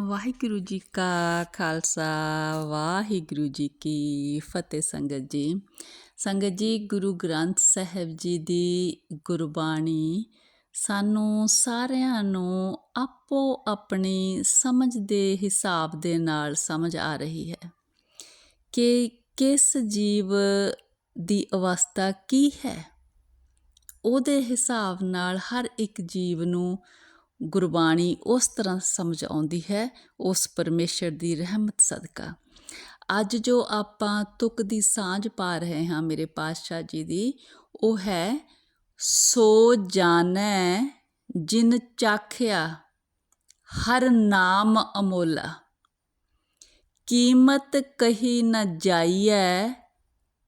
ਵਾਹਿਗੁਰੂ ਜੀ ਕਾ ਖਾਲਸਾ, ਵਾਹਿਗੁਰੂ ਜੀ ਕੀ ਫਤਿਹ ਸੰਗਤ ਜੀ। ਸੰਗਤ ਜੀ, ਗੁਰੂ ਗ੍ਰੰਥ ਸਾਹਿਬ ਜੀ ਦੀ ਗੁਰਬਾਣੀ ਸਾਨੂੰ ਸਾਰਿਆਂ ਨੂੰ ਆਪੋ ਆਪਣੀ ਸਮਝ ਦੇ ਹਿਸਾਬ ਦੇ ਨਾਲ ਸਮਝ ਆ ਰਹੀ ਹੈ ਕਿ ਕਿਸ ਜੀਵ ਦੀ ਅਵਸਥਾ ਕੀ ਹੈ। ਉਹਦੇ ਹਿਸਾਬ ਨਾਲ ਹਰ ਇੱਕ ਜੀਵ ਨੂੰ ਗੁਰਬਾਣੀ ਉਸ ਤਰ੍ਹਾਂ ਸਮਝ ਆਉਂਦੀ ਹੈ, ਉਸ ਪਰਮੇਸ਼ਰ ਦੀ ਰਹਿਮਤ ਸਦਕਾ। ਅੱਜ ਜੋ ਆਪਾਂ ਤੁਕ ਦੀ ਸਾਂਝ ਪਾ ਰਹੇ ਹਾਂ ਮੇਰੇ ਪਾਤਸ਼ਾਹ ਜੀ ਦੀ, ਉਹ ਹੈ, ਸੋ ਜਾਣੈ ਜਿਨ ਚਾਖਿਆ, ਹਰ ਨਾਮ ਅਮੋਲਾ। ਕੀਮਤ ਕਹੀ ਨ ਜਾਈਐ,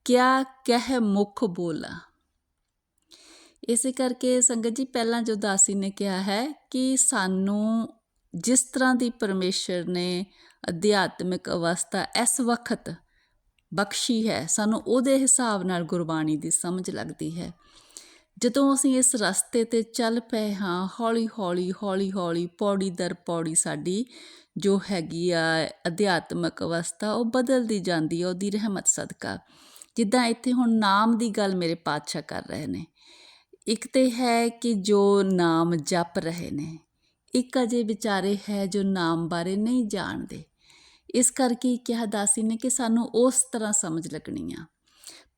ਕਿਆ ਕਹਿ ਮੁਖ ਬੋਲਾ। ਇਸੇ ਕਰਕੇ ਸੰਗਤ ਜੀ ਪਹਿਲਾਂ ਜੋ ਦਾਸੀ ਨੇ ਕਿਹਾ ਹੈ ਕਿ ਸਾਨੂੰ ਜਿਸ ਤਰ੍ਹਾਂ ਦੀ ਪਰਮੇਸ਼ਰ ਨੇ ਅਧਿਆਤਮਿਕ ਅਵਸਥਾ ਇਸ ਵਕਤ ਬਖਸ਼ੀ ਹੈ, ਸਾਨੂੰ ਉਹਦੇ ਹਿਸਾਬ ਨਾਲ ਗੁਰਬਾਣੀ ਦੀ ਸਮਝ ਲੱਗਦੀ ਹੈ। ਜਦੋਂ ਅਸੀਂ ਇਸ ਰਸਤੇ ਤੇ ਚੱਲ ਪਏ ਹਾਂ, ਹੌਲੀ ਹੌਲੀ ਹੌਲੀ ਹੌਲੀ, ਪੌੜੀ ਦਰ ਪੌੜੀ ਸਾਡੀ ਜੋ ਹੈਗੀ ਆ ਅਧਿਆਤਮਿਕ ਅਵਸਥਾ, ਉਹ ਬਦਲਦੀ ਜਾਂਦੀ ਹੈ ਉਹਦੀ ਰਹਿਮਤ ਸਦਕਾ। ਜਿੱਦਾਂ ਇੱਥੇ ਹੁਣ ਨਾਮ ਦੀ ਗੱਲ ਮੇਰੇ ਪਾਤਸ਼ਾਹ ਕਰ ਰਹੇ ਨੇ। ਇੱਕ ਤੇ ਹੈ ਕਿ ਜੋ ਨਾਮ ਜਪ ਰਹੇ ਨੇ, ਇੱਕ ਅਜੇ ਵਿਚਾਰੇ ਹੈ ਜੋ ਨਾਮ ਬਾਰੇ ਨਹੀਂ ਜਾਣਦੇ। ਇਸ ਕਰਕੇ ਕਿਹਾ ਦਾਸੀ ਨੇ ਕਿ ਸਾਨੂੰ ਉਸ ਤਰ੍ਹਾਂ ਸਮਝ ਲੱਗਣੀ ਆ।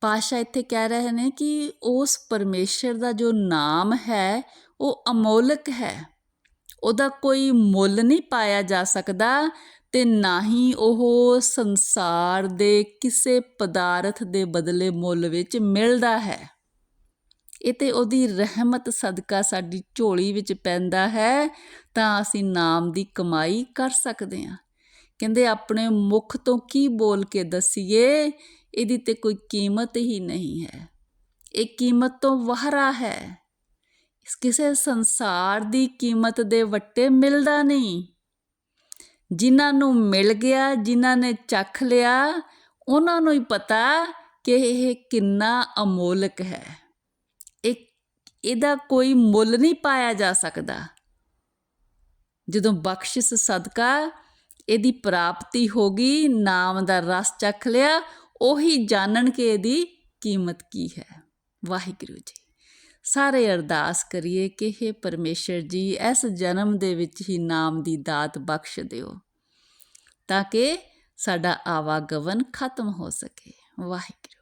ਪਾਸ਼ਾ ਇੱਥੇ ਕਹਿ ਰਹੇ ਨੇ ਕਿ ਉਸ ਪਰਮੇਸ਼ਰ ਦਾ ਜੋ ਨਾਮ ਹੈ, ਉਹ ਅਮੋਲਕ ਹੈ। ਉਹਦਾ ਕੋਈ ਮੁੱਲ ਨਹੀਂ ਪਾਇਆ ਜਾ ਸਕਦਾ ਤੇ ਨਾ ਹੀ ਉਹ ਸੰਸਾਰ ਦੇ ਕਿਸੇ ਪਦਾਰਥ ਦੇ ਬਦਲੇ ਮੁੱਲ ਵਿੱਚ ਮਿਲਦਾ ਹੈ। ਇਹ ਤੇ ਉਹਦੀ ਰਹਿਮਤ ਸਦਕਾ ਸਾਡੀ ਝੋਲੀ ਵਿੱਚ ਪੈਂਦਾ ਹੈ, ਤਾਂ ਅਸੀਂ ਨਾਮ ਦੀ ਕਮਾਈ ਕਰ ਸਕਦੇ ਹਾਂ। ਕਹਿੰਦੇ ਆਪਣੇ ਮੁਖ ਤੋਂ ਕੀ ਬੋਲ ਕੇ ਦਸੀਏ, ਇਹਦੀ ਤੇ ਕੋਈ ਕੀਮਤ ਹੀ ਨਹੀਂ ਹੈ। ਇਹ ਕੀਮਤ ਤੋਂ ਵਹਰਾ ਹੈ। ਇਸ ਕਿਸੇ ਸੰਸਾਰ ਦੀ ਕੀਮਤ ਦੇ ਵੱਟੇ ਮਿਲਦਾ ਨਹੀਂ। ਜਿਨ੍ਹਾਂ ਨੂੰ ਮਿਲ ਗਿਆ, ਜਿਨ੍ਹਾਂ ਨੇ ਚੱਖ ਲਿਆ, ਉਹਨਾਂ ਨੂੰ ਹੀ ਪਤਾ ਕਿ ਇਹ ਕਿੰਨਾ ਅਮੋਲਕ ਹੈ। ਇਹਦਾ ਕੋਈ ਮੁੱਲ ਨਹੀਂ ਪਾਇਆ ਜਾ ਸਕਦਾ। ਜਦੋਂ ਬਖਸ਼ਿਸ਼ ਸਦਕਾ ਇਹਦੀ ਪ੍ਰਾਪਤੀ ਹੋ ਗਈ, ਨਾਮ ਦਾ ਰਸ ਚੱਖ ਲਿਆ, ਉਹੀ ਜਾਣਨ ਕਿ ਇਹਦੀ ਕੀਮਤ ਕੀ ਹੈ। ਵਾਹਿਗੁਰੂ ਜੀ, ਸਾਰੇ ਅਰਦਾਸ ਕਰੀਏ ਕਿ हे ਪਰਮੇਸ਼ਰ ਜੀ, ਇਸ ਜਨਮ ਦੇ ਵਿੱਚ ਹੀ ਨਾਮ ਦੀ ਦਾਤ ਬਖਸ਼ ਦਿਓ, ਤਾਂ ਕਿ ਸਾਡਾ ਆਵਾਗਮਨ ਖਤਮ ਹੋ ਸਕੇ। ਵਾਹਿਗੁਰੂ।